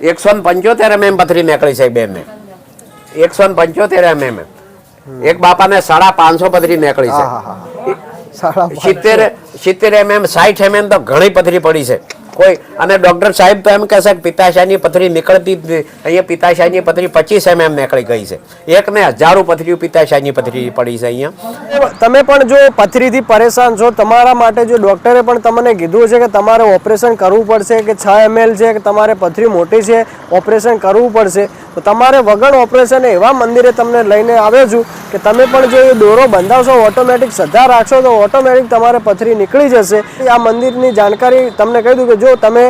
એકસો ને પંચોતેર એમ પથરી નીકળી છે બે મેં એકસો ને પંચોતેર એમ એમ. એક બાપાને સાડા પાંચસો પથરી નીકળી છે. સિત્તેર. સિત્તેર એમ એમ સાઠ એમએમ તો ઘણી પથરી પડી છે. કોઈ અને ડોક્ટર સાહેબ તો એમ કહેશે કે પિતાશાહની પથરી નીકળતી. અહીંયા પિત્તાશયની પથરી પચીસ એમએમ નીકળી ગઈ છે. એક ને હજારો પથરીઓ પિતાશાહની પથરી પડી છે અહીંયા. તમે પણ જો પથરીથી પરેશાન છો, તમારા માટે જો ડોક્ટરે પણ તમને કીધું છે કે તમારે ઓપરેશન કરવું પડશે, કે છ એમએલ છે, કે તમારે પથરી મોટી છે, ઓપરેશન કરવું પડશે, તો તમારે વગર ઓપરેશન એવા મંદિરે તમને લઈને આવ્યો છું કે તમે પણ જો એ દોરો બંધાવશો, ઓટોમેટિક શ્રદ્ધા રાખશો, તો ઓટોમેટિક તમારે પથરી નીકળી જશે. આ મંદિરની જાણકારી તમને કહી દઉં કે જો તમે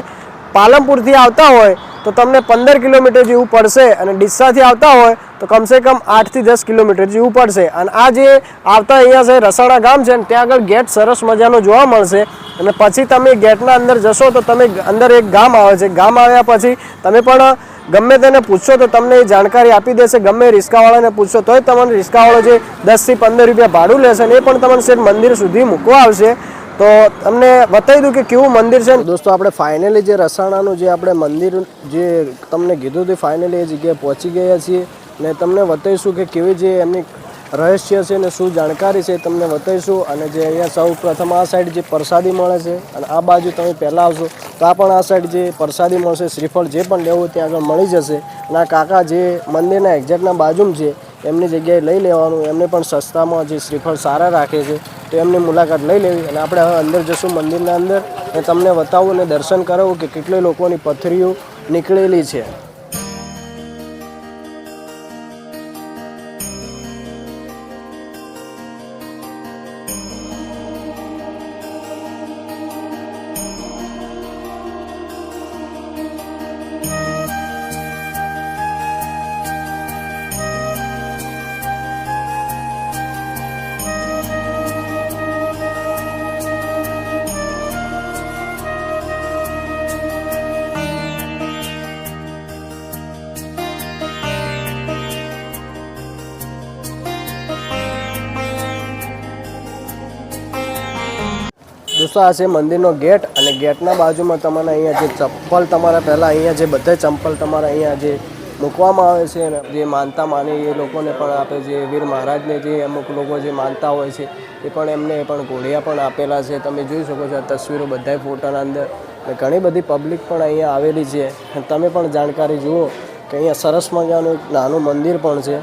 પાલનપુરથી આવતા હોય, તો તમને પંદર કિલોમીટર જેવું પડશે અને ડીસાથી આવતા હોય, તો કમસે કમ આઠથી દસ કિલોમીટર જેવું પડશે. અને આ જે આવતા અહીંયા છે રસાણા ગામ છે ને, ત્યાં આગળ ગેટ સરસ મજાનો જોવા મળશે. અને પછી તમે ગેટના અંદર જશો, તો તમે અંદર એક ગામ આવે છે. ગામ આવ્યા પછી તમે પણ ગમે તેને પૂછશો, તો તમને એ જાણકારી આપી દેશે. ગમે રિસ્કાવાળાને પૂછશો, તોય તમને રિસ્કાવાળો જે દસથી પંદર રૂપિયા ભાડું લેશે ને, એ પણ તમને શેઠ મંદિર સુધી મૂકવા આવશે. તો તમને બતાવી દઉં કે કેવું મંદિર છે. દોસ્તો, આપણે ફાઇનલી જે રસાણાનું જે આપણે મંદિર, જે તમને કીધું હતું ફાઇનલી એ જગ્યાએ પહોંચી ગયા છીએ. ને તમને બતાવીશું કે કેવી જે એમની રહસ્ય છે ને શું જાણકારી છે તમને બતાવીશું. અને જે અહીંયા સૌ પ્રથમ આ સાઈડ જે પ્રસાદી મળે છે, અને આ બાજુ તમે પહેલાં આવશો, તો આ પણ આ સાઈડ જે પ્રસાદી મળશે, શ્રીફળ જે પણ લેવું ત્યાં આગળ મળી જશે. અને આ કાકા જે મંદિરના એક્ઝેક્ટના બાજુમાં છે, એમની જગ્યાએ લઈ લેવાનું, એમને પણ સસ્તામાં જે શ્રીફળ સારા રાખે છે. તો એમની મુલાકાત લઈ લેવી અને આપણે હવે અંદર જશું મંદિરના અંદર એ તમને બતાવું અને દર્શન કરાવું કે કેટલી લોકોની પથરીઓ નીકળેલી છે. દોસ્તો આ છે મંદિરનો ગેટ અને ગેટના બાજુમાં તમારે અહીંયા જે ચપ્પલ તમારા પહેલાં અહીંયા જે બધા ચંપલ તમારા અહીંયા જે મૂકવામાં આવે છે અને જે માનતા માને એ લોકોને પણ આપે છે, વીર મહારાજને જે અમુક લોકો જે માનતા હોય છે એ પણ એમને પણ ઘોડિયા પણ આપેલા છે. તમે જોઈ શકો છો આ તસવીરો બધાય ફોટાના અંદર અને ઘણી બધી પબ્લિક પણ અહીંયા આવેલી છે. તમે પણ જાણકારી જુઓ કે અહીંયા સરસ મજાનું એક નાનું મંદિર પણ છે.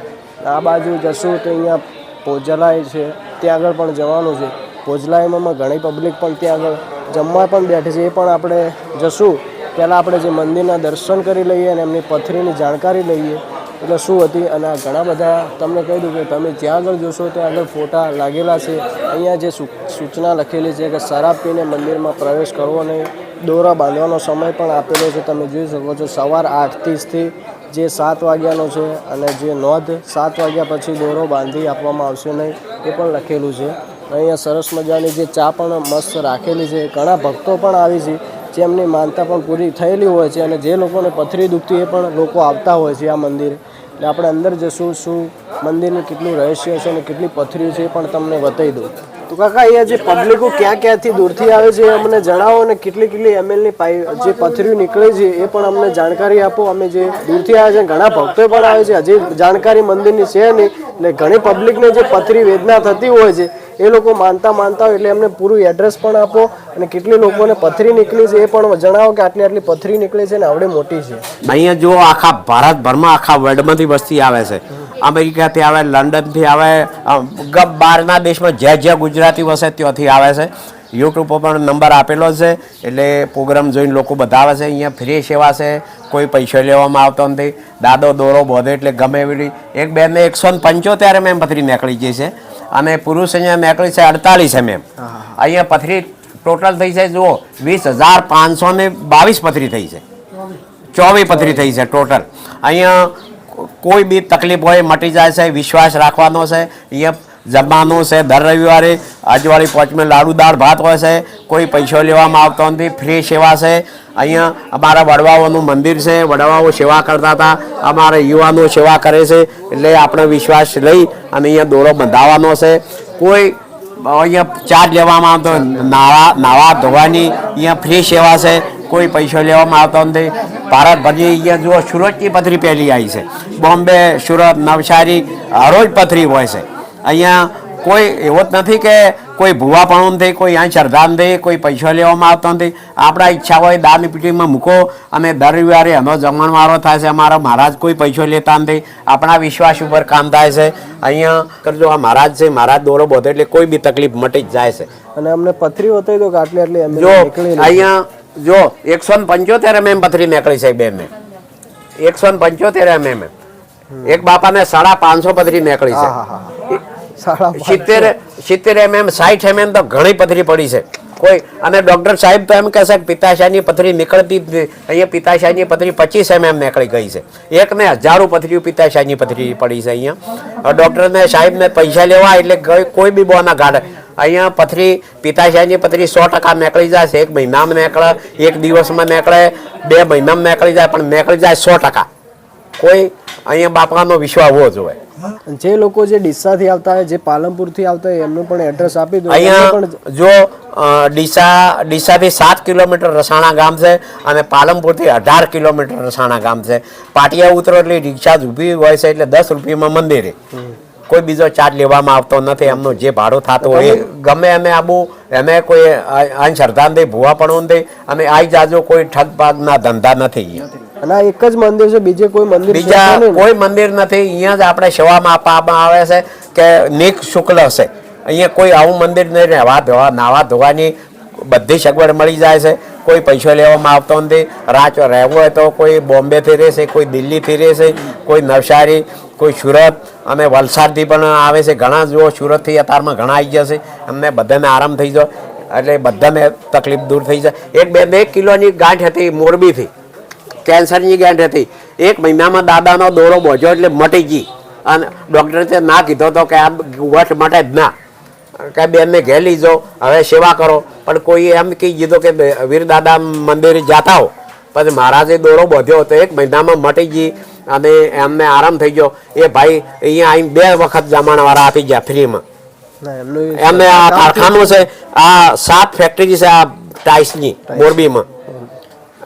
આ બાજુ જશું તો અહીંયા પોજલાય છે, ત્યાં આગળ પણ જવાનું છે. ભોજલાયમાં ઘણી પબ્લિક પણ ત્યાં આગળ જમવા પણ બેઠી છે. એ પણ આપણે જશું. પહેલાં આપણે જે મંદિરના દર્શન કરી લઈએ અને એમની પથરીની જાણકારી લઈએ. એટલે શું હતી અને આ ઘણા બધા તમને કહી દઉં કે તમે જ્યાં આગળ જોશો ત્યાં આગળ ફોટા લાગેલા છે. અહીંયા જે સૂચના લખેલી છે કે શરાબ પીને મંદિરમાં પ્રવેશ કરવો નહીં. દોરા બાંધવાનો સમય પણ આપેલો છે. તમે જોઈ શકો છો સવાર આઠ ત્રીસથી જે સાત વાગ્યાનો છે અને જે નોંધ સાત વાગ્યા પછી દોરો બાંધી આપવામાં આવશે નહીં. એ પણ લખેલું છે. અહીંયા સરસ મજાની જે ચા પણ મસ્ત રાખેલી છે. ઘણા ભક્તો પણ આવી છે. જેમની માનતા પણ પૂરી થયેલી હોય છે અને જે લોકોને પથરી દુખતી એ પણ લોકો આવતા હોય છે આ મંદિરે. એટલે આપણે અંદર જશું, શું મંદિરનું કેટલું રહસ્ય છે અને કેટલી પથરીઓ છે એ પણ તમને બતાવી દઉં. તો કાકા, અહીંયા જે પબ્લિકો ક્યાં ક્યાંથી દૂરથી આવે છે અમને જણાવો અને કેટલી કેટલી એમએલની પાઈ જે પથરીઓ નીકળે છે એ પણ અમને જાણકારી આપો. અમે જે દૂરથી આવે છે, ઘણા ભક્તો પણ આવે છે. હજી જાણકારી મંદિરની છે નહીં, એટલે ઘણી પબ્લિકને જે પથરી વેદના થતી હોય છે, એ લોકો માનતા માનતા હોય એટલે એમને પૂરું એડ્રેસ પણ આપો અને કેટલી લોકોને પથરી નીકળી છે એ પણ જણાવો કે આટલી આટલી પથરી નીકળે છે ને આવડે મોટી છે. અહીંયા જો આખા ભારતભરમાં, આખા વર્લ્ડમાંથી વસ્તી આવે છે. અમેરિકાથી આવે લંડનથી આવે બહારના દેશમાં જ્યાં જ્યાં ગુજરાતી વસે ત્યાંથી આવે છે. યુટ્યુબ પર પણ નંબર આપેલો છે એટલે પ્રોગ્રામ જોઈને લોકો બધા આવે છે અહીંયા ફ્રી સેવા છે કોઈ પૈસો લેવામાં આવતો નથી. દાદો દોરો બોધે એટલે ગમે એવી. એક બેને એકસો ને પંચોતેર એમ પથરી નીકળી ગઈ છે. અને પુરુષ અહીંયા નીકળી છે અડતાલીસ એમ અહીંયા પથરી ટોટલ થઈ છે જુઓ વીસ હજાર પાંચસો ને બાવીસ પથરી થઈ છે. ચોવીસ પથરી થઈ છે ટોટલ. અહીંયા કોઈ બી તકલીફ હોય, મટી જાય છે, વિશ્વાસ રાખવાનો છે અહીંયા જમવાનું છે, દર રવિવારે આજવાળી પોચમાં લાડુ, દાળ, ભાત હોય છે, કોઈ પૈસો લેવામાં આવતો નથી, ફ્રી સેવા છે. અહીંયા અમારા વડવાઓનું મંદિર છે, વડવાઓ સેવા કરતા હતા, અમારા યુવાનો સેવા કરે છે, એટલે આપણે વિશ્વાસ લઈ અને અહીંયા દોરો બંધાવવાનો છે. કોઈ અહીંયા ચાર્જ લેવામાં આવતો, નાવા નાવા ધોવાની, અહીંયા ફ્રી સેવા છે કોઈ પૈસો લેવામાં આવતો નથી. ભારતભરની અહીંયા જુઓ સુરતની પથરી પહેલી આવી છે. બોમ્બે સુરત નવસારી હરોજ પથરી હોય છે. અહીંયા કોઈ એવો જ નથી કે કોઈ ભૂવાપણું નથી કોઈ અહીં શ્રદ્ધા નથી કોઈ પૈસો લેવામાં આવતો નથી. આપણા ઈચ્છા હોય દાન પીટીમાં મૂકો અને દર રવિવારે એનો જમણવારો થાય છે. અમારા મહારાજ કોઈ પૈસો લેતા નથી. આપણા વિશ્વાસ ઉપર કામ થાય છે. અહીંયા કરજો આ મહારાજ છે મહારાજ દોરો બધો એટલે કોઈ બી તકલીફ મટી જ જાય છે. અને અમને પથરી હોતી તો આટલી આટલી જો અહીંયા જો એકસો ને પંચોતેર એમએમ પથરી નીકળી છે બેન એકસો ને પંચોતેર એમએમ એક બાપાને સાડા પાંચસો પથરી નીકળી છે. સિત્તેર સિત્તેર એમએમ સાઠ એમએમ તો ઘણી પથરી પડી છે. કોઈ અને ડોક્ટર સાહેબ તો એમ કહેશે કે પિતાશાયની પથરી નીકળતી. અહીંયા પિતાશાયની પથરી પચીસ એમ એમ નીકળી ગઈ છે. એક ને હજારો પથરીઓ પિતાશાયની પથરી પડી છે અહીંયા. સાહેબ સાહેબને પૈસા લેવા એટલે કોઈ- કોઈ બી બોના ગાડે અહીંયા પથરી પિતાશાહીની પથરી સો ટકા નીકળી જાય છે. એક મહિનામાં નીકળે એક દિવસમાં નીકળે બે મહિનામાં નીકળી જાય પણ નીકળી જાય સો ટકા. કોઈ અહીંયા બાપાનો વિશ્વાસ હોવો જોઈએ. જે લોકો જે ડીસાથી આવતા હોય જે પાલનપુરથી આવતા હોય એમનું પણ એડ્રેસ આપી દો. અહીંયા પણ જો ડીસા ડીસાથી સાત કિલોમીટર રસાણા ગામ છે અને પાલનપુરથી અઢાર કિલોમીટર રસાણા ગામ છે. પાટિયા ઉતરો એટલે રિક્ષા જ ઊભી હોય છે એટલે દસ રૂપિયામાં મંદિરે. કોઈ બીજો ચાર્જ લેવામાં આવતો નથી એમનો જે ભાડો થતો હોય એ. ગમે અમે આબુ અમે કોઈ અહીં શ્રદ્ધા નથી ભૂવા પણ નથી અમે આઈ જાજો કોઈ ઠગભાગના ધંધા નથી અને આ એક જ મંદિર છે બીજે કોઈ મંદિર બીજા કોઈ મંદિર નથી અહીંયા જ આપણે સેવામાં આપવામાં આવે છે કે નિક શુક્લ છે અહીંયા કોઈ આવું મંદિર નહીં રહેવા ધોવા નાવા ધોવાની બધી સગવડ મળી જાય છે. કોઈ પૈસો લેવામાં આવતો નથી. રાત રહેવું હોય તો કોઈ બોમ્બેથી રહેશે, કોઈ દિલ્હીથી રહેશે, કોઈ નવસારી, કોઈ સુરત. અને વલસાડથી પણ આવે છે. ઘણા જો સુરતથી અત્યારમાં ઘણા આવી જશે અમને બધાને આરામ થઈ જાય એટલે બધાને તકલીફ દૂર થઈ જાય. એક બે બે કિલોની ગાંઠ હતી મોરબીથી. કેન્સરની ગાંઠ હતી. એક મહિનામાં દાદાનો દોરો બોજો એટલે મટી ગઈ. અને ડૉક્ટરે ના કીધો તો કે આ વટ મટે જ ના. કે બેનને ઘેર લીજો હવે સેવા કરો. પણ કોઈ એમ કહી દીધો કે વીરદાદા વીર દાદા મંદિરે જતા હો. પછી મહારાજે દોરો બોધ્યો તો એક મહિનામાં મટી ગઈ અને એમને આરામ થઈ ગયો. એ ભાઈ અહીંયા આવીને બે વખત જમાણવાળા આપી ગયા ફ્રીમાં. એમને આ કારખાનું છે આ સાત ફેક્ટરી છે આ ટાઇલ્સની મોરબીમાં.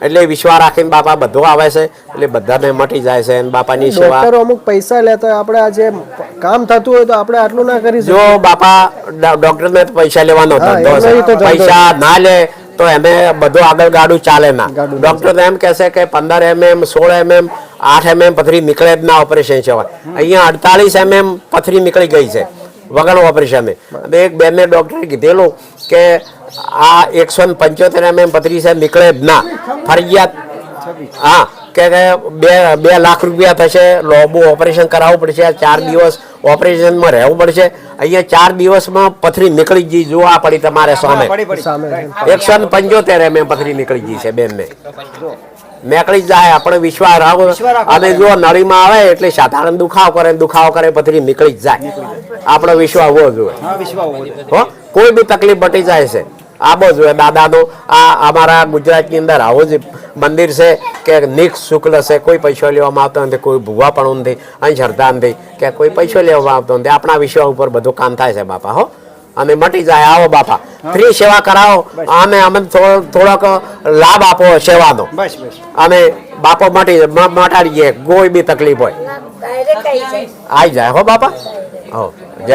એટલે વિશ્વા રાખીને બાપા બધો આવે છે. એટલે બધાને મટી જાય છે બાપાની સેવા અમુક પૈસા લેતા આપણે આ જે કામ થતું હોય તો આપણે આટલું ના કરી જો બાપા ડોક્ટર ને પૈસા લેવાનો ધંધો છે. પૈસા ના લે તો એને બધું આગળ ગાડું ચાલે ના. ડોક્ટર એમ કહેશે કે પંદર એમએમ સોળ એમએમ આઠ એમએમ પથરી નીકળે જ ના ઓપરેશન છે અહીંયા અડતાલીસ એમએમ પથરી નીકળી ગઈ છે વગર ઓપરેશન એક બેનને ડોક્ટરે કીધેલું કે આ એકસો ને પંચોતેર એમએમ પથરી એમ નીકળે જ ના. ફરજિયાત હા કે બે બે લાખ રૂપિયા થશે લોબુ ઓપરેશન કરાવવું પડશે ચાર દિવસ ઓપરેશનમાં રહેવું પડશે. અહીંયા ચાર દિવસમાં પથરી નીકળી ગઈ જોવા પડી તમારે સામે. એકસો ને પંચોતેર એમ પથરી નીકળી ગઈ છે બેનને. નીકળી જ જાય આપણે વિશ્વાસ રાખો. અને જો નળીમાં આવે એટલે સાધારણ દુખાવ કરે દુખાવ કરે પથરી નીકળી જ જાય. આપણો વિશ્વાસ હોવો જોઈએ. હો કોઈ બી તકલીફ બટી જાય છે. આબો જોઈએ દાદાનો. આ અમારા ગુજરાતની અંદર આવું જ મંદિર છે કે નિક શુક્લ છે કોઈ પૈસો લેવામાં આવતો નથી કોઈ ભૂવા પણ નથી અહીં શ્રદ્ધા નથી કે કોઈ પૈસો લેવામાં આવતો નથી. આપણા વિશ્વ ઉપર બધું કામ થાય છે બાપા હો. અને મટી જાય આવો બાપા. ફ્રી સેવા કરાવો. અને અમે થોડો- થોડોક લાભ આપો સેવાનો. બસ બસ. અને બાપો મટી મટાડીએ મટાડી જાય કોઈ બી તકલીફ હોય. આવી જાય હો બાપા.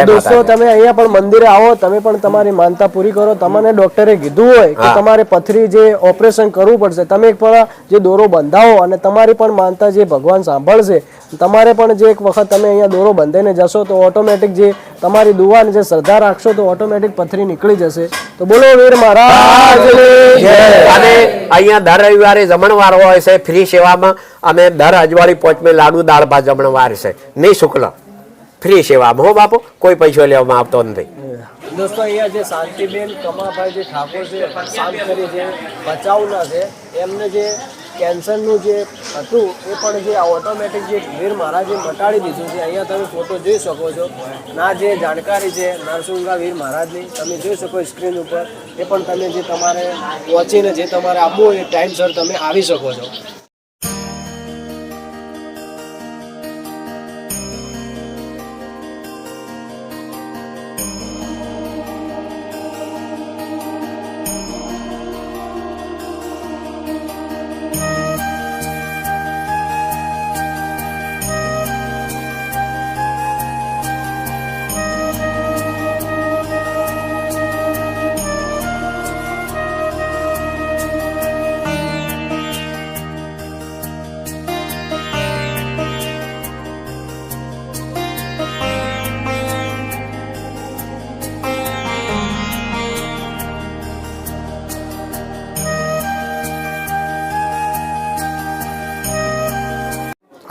દોસ્તો તમે અહીંયા પણ મંદિરે આવો તમે પણ તમારી માનતા પૂરી કરો. તમને ડોક્ટરે કીધું હોય કે તમારે પથરી જે ઓપરેશન કરવું પડશે તમે એક પણ જે દોરો બંધાવો અને તમારી પણ માનતા જે ભગવાન સાંભળશે તમારે પણ જે એક વખત તમે અહીંયા દોરો બંધાઈને જશો તો ઓટોમેટિક જે તમારી દુવાને જે શ્રદ્ધા રાખશો તો ઓટોમેટિક પથરી નીકળી જશે. તો બોલો વીર મહારાજ. જય. અને અહીંયા દર રવિવારે જમણવાર હોય છે ફ્રી સેવામાં અને દર અજવાળી પોચમે લાડુ દાળ ભાત જમણવાર છે. નહીં શુક્લ. ફ્રી સેવામાં હો બાપુ, કોઈ પૈસો લેવામાં આવતો નથી. દોસ્તો, અહીંયા જે શાંતિબેન, કમાભાઈ જે ઠાકોર છે, શાંત કરી છે, બચાવના છે, એમને જે કેન્સરનું જે હતું, એ પણ જે ઓટોમેટિક જે વીર મહારાજે મટાડી દીધું છે. અહીંયા તમે ફોટો જોઈ શકો છો. ના, જે જાણકારી છે, નરસિંહા વીર મહારાજની, તમે જોઈ શકો સ્ક્રીન ઉપર. એ પણ તમે જે તમારે પહોંચીને જે તમારે આવવું હોય એ ટાઈમસર તમે આવી શકો છો.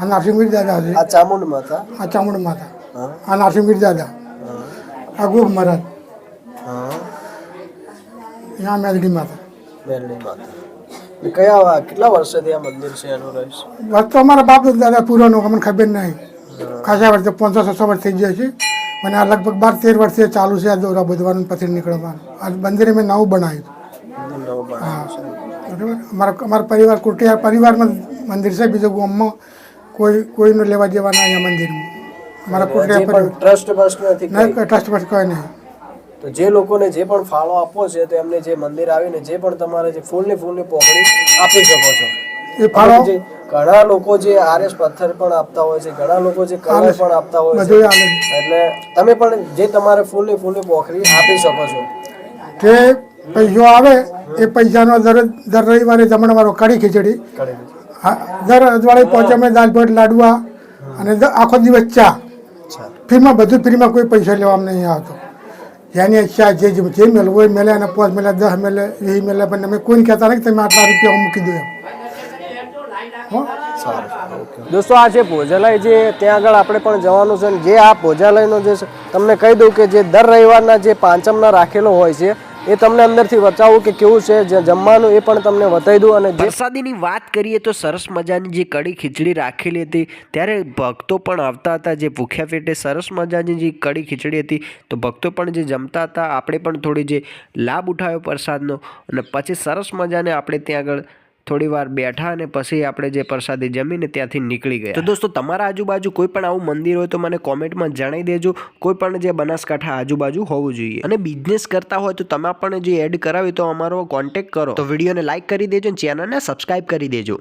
આ નરસિંહવીર દાદા છે. આ ચામુંડ માતા? આ ચામુંડ માતા. આ દાદા. આ ગોપ મહારાજ. હા. અહીંયા મેલડી માતા. મેલડી માતા. કયા કેટલા વર્ષોથી આ મંદિર છે એનું રહીશ વાત તો અમારા બાપ દાદા પૂરાનો અમને ખબર નહીં. ખાસા વર્ષે પાંચસો છસો વર્ષ થઈ ગયા છે. મને આ લગભગ બાર તેર વર્ષે ચાલુ છે આ દોરા બધવાનું પથ્થર નીકળવાનું. આ મંદિરે મેં નવું બનાવ્યું હા. બરાબર? અમારા અમારા પરિવાર કુટિયા પરિવારમાં મંદિર છે બીજું ગામમાં. કોઈ કોઈનું લેવા દેવા ના અહીંયા મંદિરમાં. અમારા કુટુંબ ટ્રસ્ટ બસ્ટ નથી ના ટ્રસ્ટ બસ કોઈ નહીં. તો જે લોકોને જે પણ ફાળો આપવો છે તો એમને જે મંદિર આવીને જે પણ તમારે જે ફૂલની ફૂલની પોખડી આપી શકો છો. એ ફાળો ઘણા લોકો જે આરએસ પથ્થર પણ આપતા હોય છે ઘણા લોકો જે કલર પણ આપતા હોય છે. એટલે તમે પણ જે તમારે ફૂલની ફૂલની પોખરી આપી શકો છો. કે પૈસો આવે એ પૈસાનો દર દર રવિવારે જમણવારો કઢી ખીચડી. હા, દર અજવાળે પહોંચે અમે દાલ ભાત લાડવા અને આખો દિવસ ચા. ફ્રીમાં બધું ફ્રીમાં કોઈ પૈસા લેવામાં નહીં આવતો. જેની ઈચ્છા જે જે જે મેળવું હોય મેળે અને પાંચ મેલે દસ મેલે એ મેળે પણ અમે કોઈને કહેતા નહીં કે તમે આટલા રૂપિયા મૂકી દો એમ. દોસ્તો આ છે ભોજાલય જે ત્યાં આગળ આપણે પણ જવાનું છે જે આ ભોજાલયનો જે છે, તમને કહી દઉં કે જે દર રવિવારના જે પાંચમના રાખેલો હોય છે એ તમને અંદરથી વચાવું કે કેવું છે, જે જમવાનું એ પણ તમને વતાવી દઉં અને પ્રસાદીની વાત કરીએ તો સરસ મજાની જે કડી ખીચડી રાખેલી હતી, ત્યારે ભક્તો પણ આવતા હતા, જે ભૂખ્યા પેટે સરસ મજાની જે કડી ખીચડી હતી, તો ભક્તો પણ જે જમતા હતા, આપણે પણ થોડી જે લાભ ઉઠાવ્યો પ્રસાદનો, અને પછી સરસ મજાને આપણે ત્યાં આગળ થોડી વાર બેઠા અને પછી આપણે જે પ્રસાદી જમીને ત્યાંથી નીકળી ગયા. તો દોસ્તો, તમારા આજુબાજુ કોઈ પણ આવું મંદિર હોય તો મને કોમેન્ટમાં જણાવી દેજો. કોઈ પણ જે બનાસકાંઠા આજુબાજુ હોવું જોઈએ. અને બિઝનેસ કરતા હોય તો તમે પણ જે એડ કરાવી તો અમારો કોન્ટેક્ટ કરો. તો વિડીયોને લાઇક કરી દેજો અને ચેનલને સબસ્ક્રાઈબ કરી દેજો.